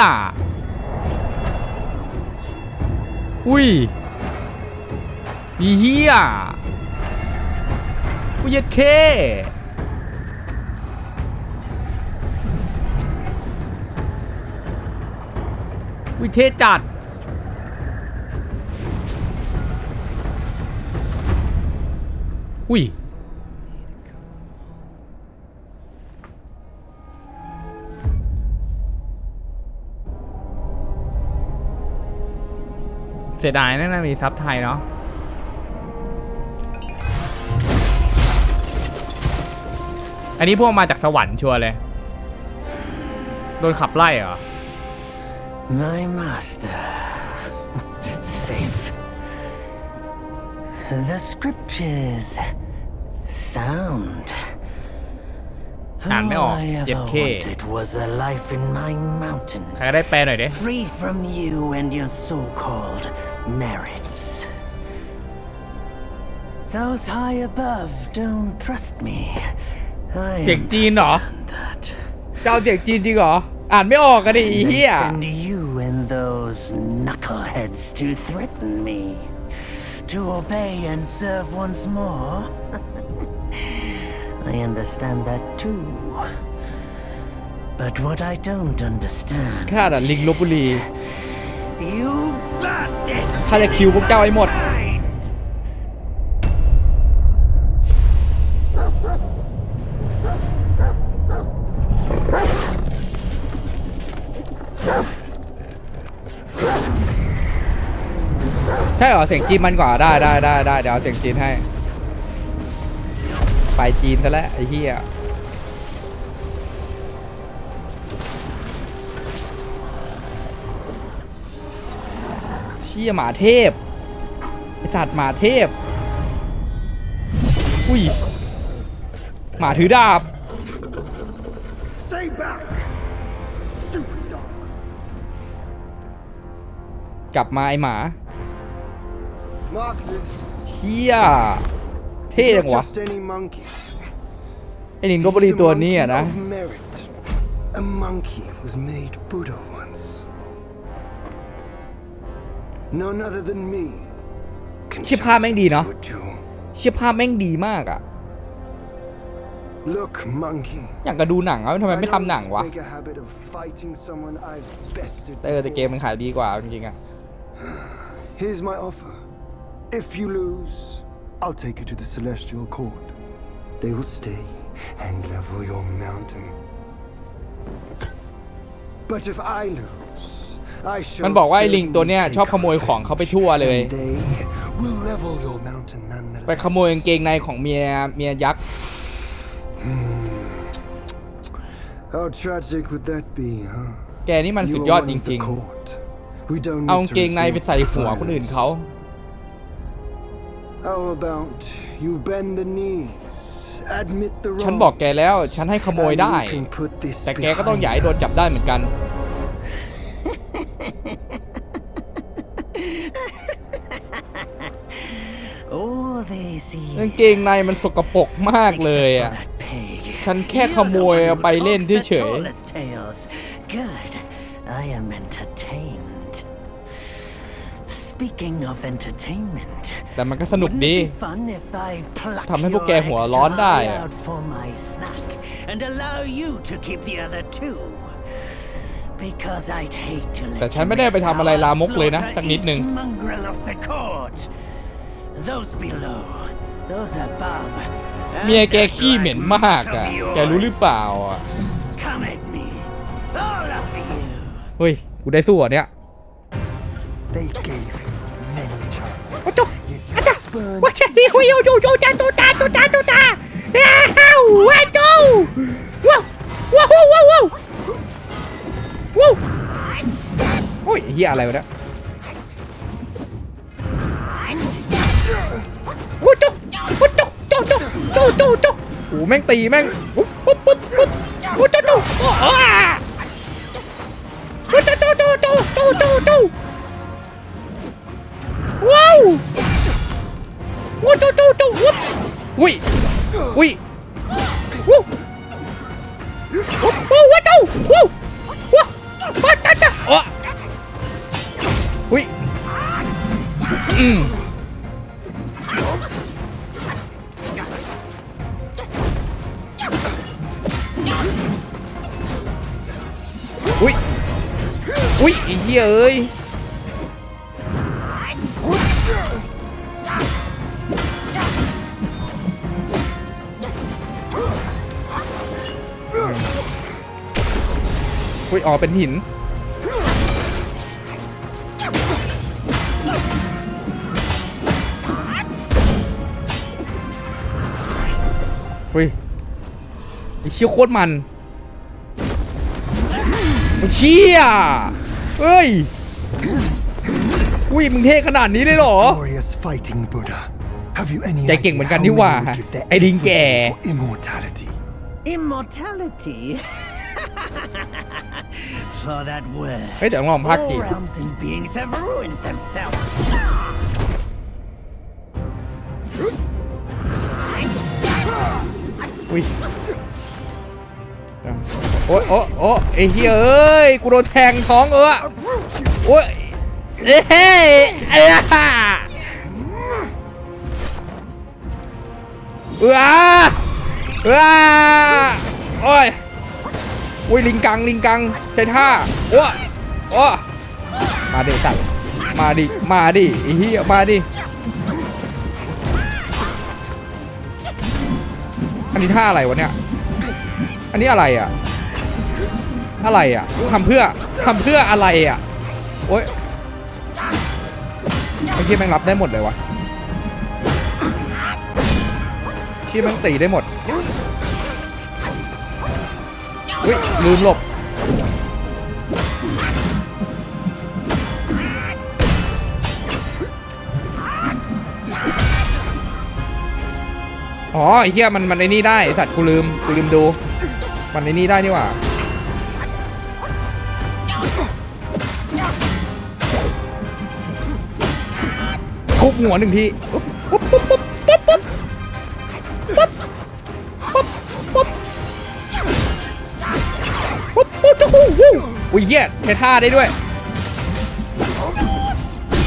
อะอุ้ยอีเฮียอุยเย็ดเคอุ้ยเทจัด อุ้ย เสียดายนั่นนะมีซับไทยเนาะอันนี้พวกมาจากสวรรค์ชัวร์เลย โดนขับไล่เหรอ My master. Safe. The scriptures sound. อ่านไม่ออก All I ever เจ็บเค wanted was a life in my mountain, ใครก็ได้แปลหน่อยดิ free from you and your so-called merits. Those high above don't trust me. I เสียงจีนเหรอ understand that. เจ้าเสียงจีนจริงเหรอ อ่านไม่ออกกันดิไอ้เฮี They ย send you and those knuckleheads to threaten me. To obey and serve once more. I understand that too. But what I don't understand. ข้าดันลิงลบบุรี You bastards! ข้าจะคิวพวกเจ้าให้หมด ใช่เหรอ เสียงจีนมันกว่าได้ได้ได้ได้เดี๋ยวเอาเสียงจีนให้ ไปจีนซะแล้วไอ้เหี้ย ชี่ยหมาเทพไอสัตว์หมาเทพ อุ้ย หมาถือดาบ Stay back! Stupid dog! กลับมาไอหมา Mark this. เชี่ยเท่ It's จัง not วะ just any monkey. ไอลิงลบบุรี He's a ตัวนี้อะ monkey นะ of merit. A monkey was made Buddha None other than me. can เชี่ยภาพแม่งดีเนาะ challenge you to a duel. เชี่ยภาพแม่งดีมากอะ Look, monkey. อยากกระดูหนังอะทำไมไม่ I ทำหนัง don't วะ make a habit of fighting someone I've bested เออแต่เกม before. มันขายดีกว่าจริงๆอะ Here's my offer. If you lose, I'll take you to the Celestial Court. They will stay and level your mountain. But if I lose, I shall มันบอกว่าไอ้ลิงตัวเนี้ย certainly ชอบขโมย take ของเขาไปทั่วเลย And they will level your mountain nonetheless. ไปขโมยกางเกงในของเมียเมียยักษ์ How tragic would that be, huh? แกนี่มัน You สุด are ยอด one จ of the ริง court. We don't ๆเอา need กาง to เกงในไป resort ใส่ to หัวคนอื่น violence. เขา How about you bend the knees, admit the ฉัน wrong, บอกแกแล้ว ฉันให้ขโมย and ได้ you can put this แต่แกก็ต้อง behind อย่าให้โดนจับได้เหมือนกัน กาง years. เกงในมันสกปรกมากเลยอะ Except for that pig. ฉันแค่ You're ขโมย the one เอาไป who เล่น talks the เฉย tallest tales. Good. I am entertained. Speaking of entertainment, ๆแต่มันก็สนุก wouldn't ดี it be fun if I pluck ทำให้พวกแก your หัว extra ร้อนได้ eye อะ out for my snack and allow you to keep the other two? Because I'd hate to let แต่ฉัน you ไม่ได้ไปทำอะไร miss ลามกเลยนะ slaughter สักนิดหนึ่ง Those below, those above. เมีย and แก the ขี้เหม็น black มาก roots อะ of แกรู้หรือ yours. เปล่าอะ Come at me, all of you. เฮ้ย กูได้สู้เหรอะเนี่ย They gave you many chances. โอ้โจ Yet อา you จารย์ spurned ว่าฉันมีคุยอยู่อยู่อยู่จ้าตูจ้าตูจ้าตูจ้าอ้าวว้าวจูว้าวว้าวว้าวว้าวว้าวโอ้ยเฮียอะไรวะเนี่ย อ้โจโอ้โจโจโจโจโจโจโอ้แม่งตีแม่งปุ๊บปุ๊บปุ๊บปุ๊บโอ้โจโจโอ้อ่าโอ้โจโจโจโจโจโจโจว้าววู้จูจูจูวุ้บวิวิวู้วู้วู้วู้จูวู้วู้ว้าจ้าจ้าอุ้ยอืมอุ้ย อุ้ยไอ้เหี้ยเอ้ยอุ้ยอ๋อเป็นหิน เฮ้ยไอ้เชี่ยโคตรมันไอ้เชี่ย เฮ้ยอุ้ยมึงเท่ขนาดนี้เลยเหรอ Glorious fighting Buddha. Have you any ใจเก่ง idea เหมือนกัน how นี่หว่า many would give their ไอ้ลิงแก่ everything for immortality? Immortality? For that word. เฮ้ยเดี๋ยวลองภาค All จีน realms and beings have ruined themselves. อุ้ย โอ้ยโอ้โอ้ไอ้เฮ้ยเอ้ยกูโดนแทงท้องเออโอ้ยเอ้ยไอ้ห่าเออเออโอ้ยโอ้ยลิงกังลิงกังใช้ท่าโอ้ยโอ้ยมาดิสัตว์มาดิมาดิไอ้เหี้ยมาดิอันนี้ท่าอะไรวะเนี่ยอันนี้อะไรอะ อะไรอะทำเพื่อทำเพื่ออะไรอะโอ๊ยไอ้เชี่ยแม่งรับได้หมดเลยวะเชี่ยแม่งตีได้หมดอุ้ยลืมหลบอ๋อไอ้เหี้ยมันมันไอ้นี่ได้สัตว์กูลืมกูลืมดู มันไอ้นี่ได้นี่หว่า ปุ๊บจะฮู้วู้อุ้ยเหี้ยใช้ท่าได้ด้วย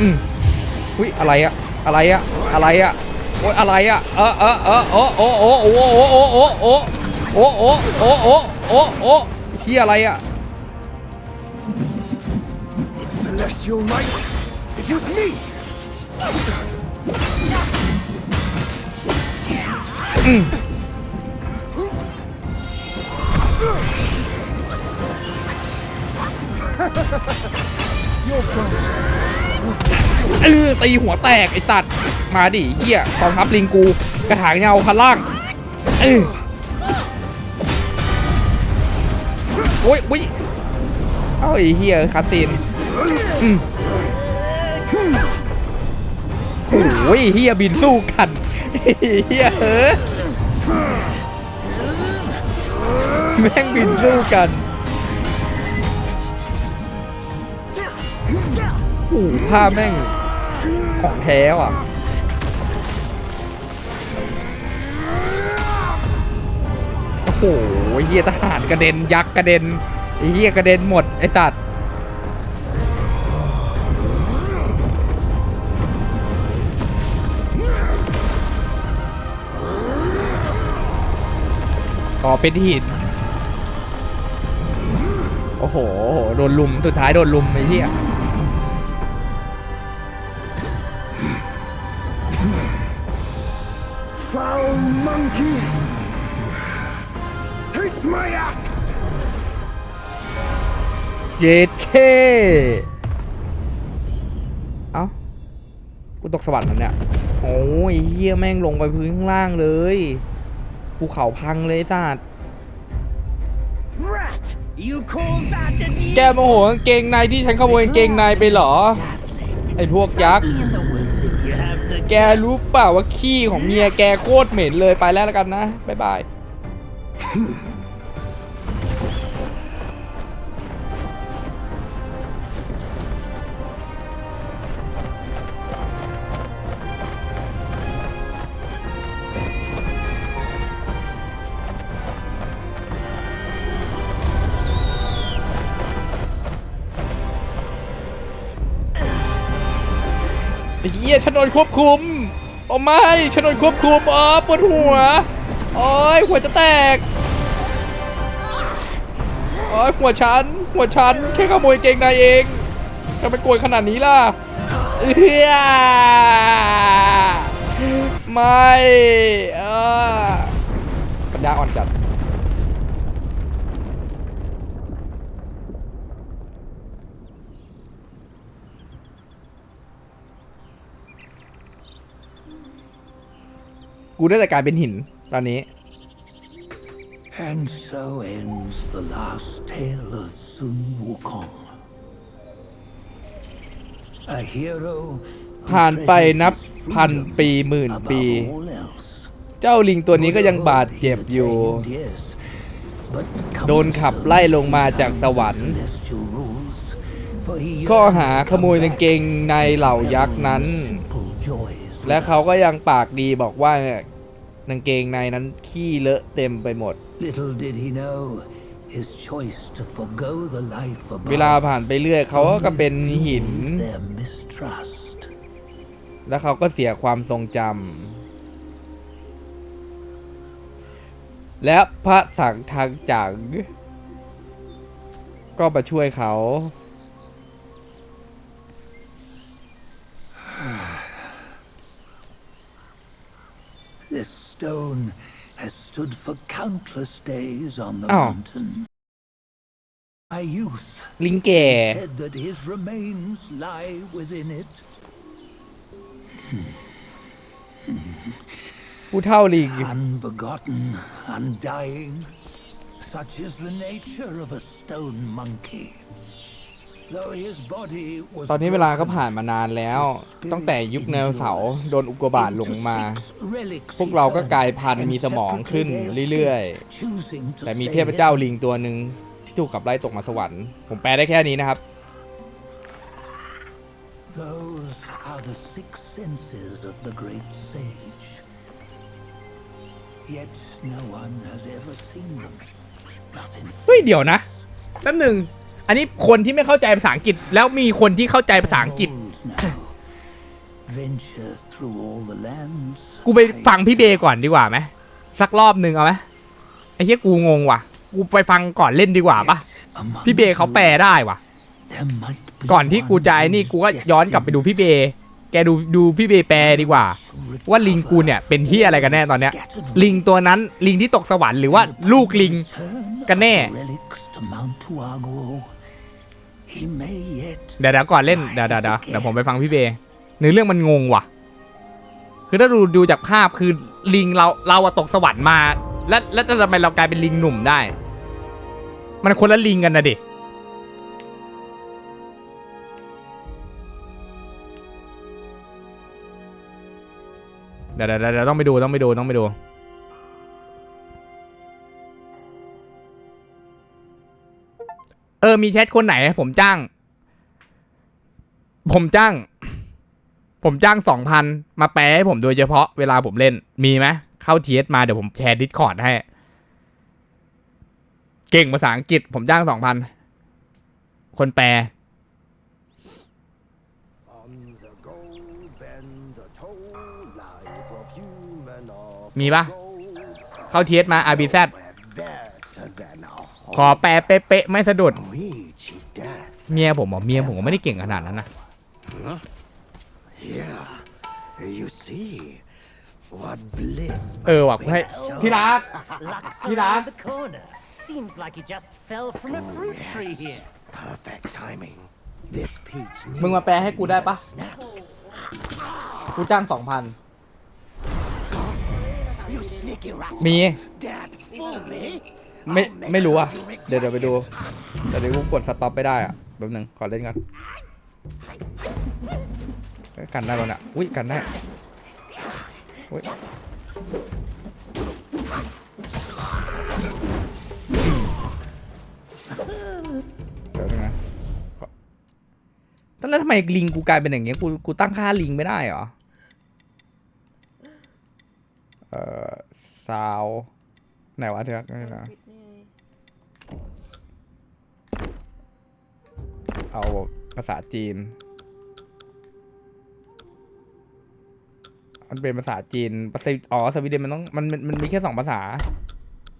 อืมอุ้ยอะไรอะอะไรอะอะไรอะโอ้ยอะไรอะเออเออเออโอ้โอ้โอ้โอ้โอ้โอ้โอ้โอ้โอ้โอ้โอ้โอ้โอ้โอ้เชี่ยอะไรอะ เออตีหัวแตกไอ้ตัดมาดิเฮียกองทัพลิงกู กระถางเงาพันล่างเออโอ้ยอุ้ยเอ้าไอ้เฮียคาตีนอืมโอ้ยเฮียบินสู้กันเฮียเออ แม่งบินสู้กันโอ้ผ้าแม่งของแท้ว่ะโอ้โหเฮียทหารกระเด็นยักษ์กระเด็นไอ้เฮียกระเด็นหมด ไอ้สัตว์อ๋อเป็นหิน โอ้โห โดนลุม สุดท้ายโดนลุมไอ้เหี้ย Foul monkey! Taste my axe! เยดเคเอ้า กูตกสวรรค์แล้วเนี่ย โอ้ยเฮียแม่งลงไปพื้นข้างล่างเลย ภูเขาพังเลยสัตว์ แกโมโหกางเกงในที่ฉันขโมยกางเกงในไปเหรอ Dazzling. ไอ้พวกยักษ์ Be in the woods if you have the แกรู้เปล่าว่าขี้ของเมียแกโคตรเหม็นเลยไปแล้วแล้วกันนะ บ๊ายบาย เหี้ยฉันโดนควบคุมโอ้ไม่ฉันโดนควบคุมอ๋อปวดหัวโอ้ยหัวจะแตกโอ้ยหัวฉันหัวฉันแค่ขโมยเกงในเองทำไมโกรธขนาดนี้ล่ะเอื้อไม่เออปัญญาอ่อนจัด กูได้แต่กลายเป็นหินตอนนี้ And so ends the last tale of Sun Wukong. A hero who ผ่านไป traded นับ his พัน freedom ปีหมื่นปี above all else. เจ้าลิงตัวนี้ก็ยังบาดเจ็บอยู่ Yes, but โดนขับไล่ลงมาจากสวรรค์ celestial rules, for he ข้อ yearned หา to ขโมยกางเกงในเหล่ายักษ์นั้น simple joys และเขาก็ยังปากดีบอกว่า กางเกงในนั้นขี้เลอะเต็มไปหมด Little did he know his choice to forgo the life above เวลาผ่านไปเรื่อยเขาก็เป็นหิน fueled their mistrust. แล้วเขาก็เสียความทรงจำและพระสังทางจัง ก็มาช่วยเขา This stone has stood for countless days on the Oh. mountain. My youth ลิงแก่ said that his remains lie within it. ผู้เท่าลิง Unbegotten, undying. Such is the nature of a stone monkey. ตอนนี้เวลาก็ broken, ผ่านมานานแล้ว ตั้งแต่ยุคไดโนเสาร์โดนอุกกาบาตลงมาพพววกกเราเราก็ก็กกลาลายยพัพันนธุ์ธุ์มีมีสสมมอองงขึ้ขึ้นนเรื่เรื่ออยยๆๆแต่แต่มีมีเทเทพพเจ้าเจ้าลิลิงงตัวหนึ่งที่ถูกขับไล่ตกมาสวรรค์ ผมแปลได้แค่นี้นะครับ Those are the six senses of the great sage. Yet no one has ever seen them. Nothing เฮ้ยเดี๋ยวนะแป๊บหนึ่ง อันนี้คนที่ไม่เข้าใจภาษาอังกฤษ แล้วมีคนที่เข้าใจภาษาอังกฤษ กูไปฟังพี่เบย์ก่อนดีกว่าไหมสักรอบหนึ่งเอาไหมไอ้เหี้ยกูงงว่ะ กูไปฟังก่อนเล่นดีกว่าปะพี่เบย์เขาแปลได้ว่ะ ก่อนที่กูจะไอ้นี่กูก็ย้อนกลับไปดูพี่เบย์แกดูดูพี่เบย์แปลดีกว่า ว่าลิงกูเนี่ยเป็นที่อะไรกันแน่ตอนเนี้ย ลิงตัวนั้นลิงที่ตกสวรรค์หรือว่าลูกลิงกันแน่ Relics to Mount Tuago. He may yet เดี๋ยวเดี๋ยวก่อนเล่นเดี๋ยวเดี๋ยวเดี๋ยวเดี๋ยวผมไปฟังพี่เบย์เนื้อเรื่องมันงงว่ะ คือถ้าดูดูจากภาพคือลิงเราเราอะตกสวรรค์มา แล้วแล้วทำไมเรากลายเป็นลิงหนุ่มได้ มันคนละลิงกันนะดิเดี๋ยวเดี๋ยวเดี๋ยวต้องไปดูต้องไปดูต้องไปดู เออมีแชทคนไหน ผมจ้าง ผมจ้าง ผมจ้างสองพันมาแปลให้ผมโดยเฉพาะเวลาผมเล่นมีไหมเข้าทีเอสมาเดี๋ยวผมแชร์ดิสคอร์ดให้ เก่งภาษาอังกฤษ ผมจ้างสองพันคนแปลมีปะเข้าเทีเอสมา RBZ Where better than a ขอแปลเป๊ะๆไม่สะดุด reach death. เมียผมบอกเมียผมก็ไม่ได้เก่งขนาดนั้นนะ Yeah, you see what bliss เออว่ะให้ที่รัก Lux Get around up. the corner. Seems like he just fell from a fruit tree here. perfect timing. This peach มึงมาแปลให้กูได้ปะ snap. กูจ้างสองพัน You sneaky rascal. มี Dad, fool me. ไม่ไม่รู้อะ เดี๋ยวเดี๋ยวไปดูแต่เดี๋ยวกูกดสต็อปไม่ได้อะแป๊บหนึงขอเล่นก่อนกันได้แล้วนี่ยอุ้ยกันได้อุ้ยเดี๋ยวนะตอนแล้วทำไมลิงกูกลายเป็นอย่างเงี้ยกูกูตั้งค่าลิงไม่ได้เหรอ เอ่อซาวไหนวะที่รักนี่นะ เอาภาษาจีน มันเป็นภาษาจีนภาษาอ๋อสวีเดนมันต้องมันมันมันมีแค่สองภาษา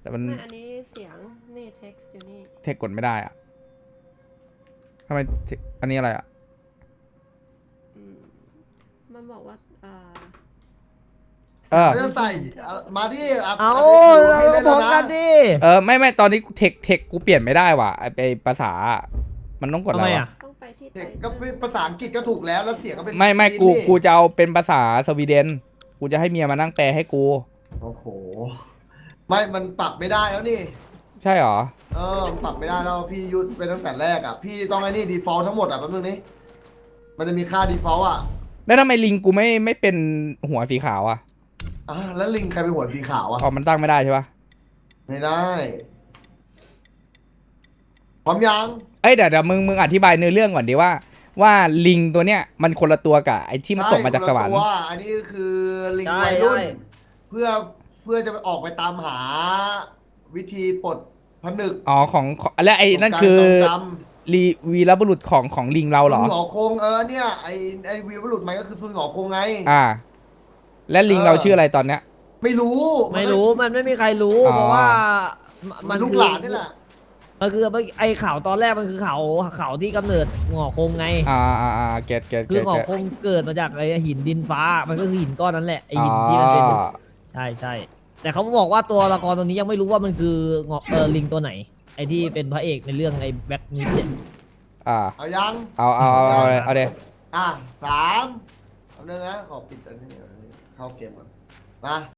แต่มันไม่อันนี้เสียง นี่ text อยู่นี่ เทคกดไม่ได้อะทำไม text อันนี้อะไรอะอืมมันบอกว่าอ่าเออเขาจะใส่เอามาดิะเอาให้เราเล่นพร้อมแล้วกันดิ เออไม่ไม่ตอนนี้เทคเทคกูเปลี่ยนไม่ได้ว่ะไอไอภาษาอะ มันต้องกดทำอะไรไมวะอะต้องไปที่เด็ก title ก็เป็นภาษาอังกฤษก็ถูกแล้วแล้วเสียงก็เป็นไม่ไม่จีนกูนี่กูจะเอาเป็นภาษาสวีเดน กูจะให้เมียมานั่งแปลให้กู โอ้โห ไม่มันปรับไม่ได้แล้วนี่ ใช่เหรอ เออปรับไม่ได้แล้วพี่ยุดไปตั้งแต่แรกอะ พี่ต้องไอ้นี่ default ทั้งหมดอะแป๊บนึงนี่มันจะมีค่า default อะแล้วทำไมลิงกูไม่ไม่เป็นหัวสีขาวอะอะแล้วลิงใครเป็นหัวสีขาวอะอ๋อมันตั้งไม่ได้ใช่ปะไม่ได้ พร้อมยังเอ้ยเดี๋ยวเดี๋ยวมึงมึงอธิบายเนื้อเรื่องก่อนดีว่า ว่าลิงตัวเนี้ยมันคนละตัวกับไอ้ที่มันตกมาจากสวรรค์ ใช่คนละตัอันนี้คือลิงใช่วัยรุ่น ใช่เพื่อเพื่อจะไปออกไปตามหาวิธีปลดผนึกอ๋อของของและไอ้นั่นของการคือทรงจำรีวีรบุรุษของของลิงเราเหรอ ซุนหงอคงเออเนี่ยไอไอวีรบุรุษมันก็คือซุนหงอคงไง อ่า และลิงเออเราชื่ออะไรตอนเนี้ย ไม่รู้ไม่รู้มันไม่มีใครรู้ อ๋อ เพราะว่า มัมันนลูกคือหลานนี่แหละ มันคือไอ้ข่าวตอนแรกมันคือข่าวข่าวที่กำเนิดหงอคงไง อ่าอ่าอ่าเกตเกตคืเกอตหงอเกตคงเกิดมาจากไอ้หินดินฟ้า มันก็คือหินก้อนนั้นแหละไอ้หินที่มันเป็นใช่ใช่แต่เขาบอกว่าตัวละครตัวนี้ยังไม่รู้ว่ามันคือเงาะเออลิงตัวไหน ไอ้ที่เป็นพระเอกในเรื่องไอ้แบ็คมิดเนี่ยอ่าเอายังเอาเอาเอาเอาเลยเอาเลยอะสามเอาเรื่องนะขอปิดอันนี้เข้าเกมก่อนมา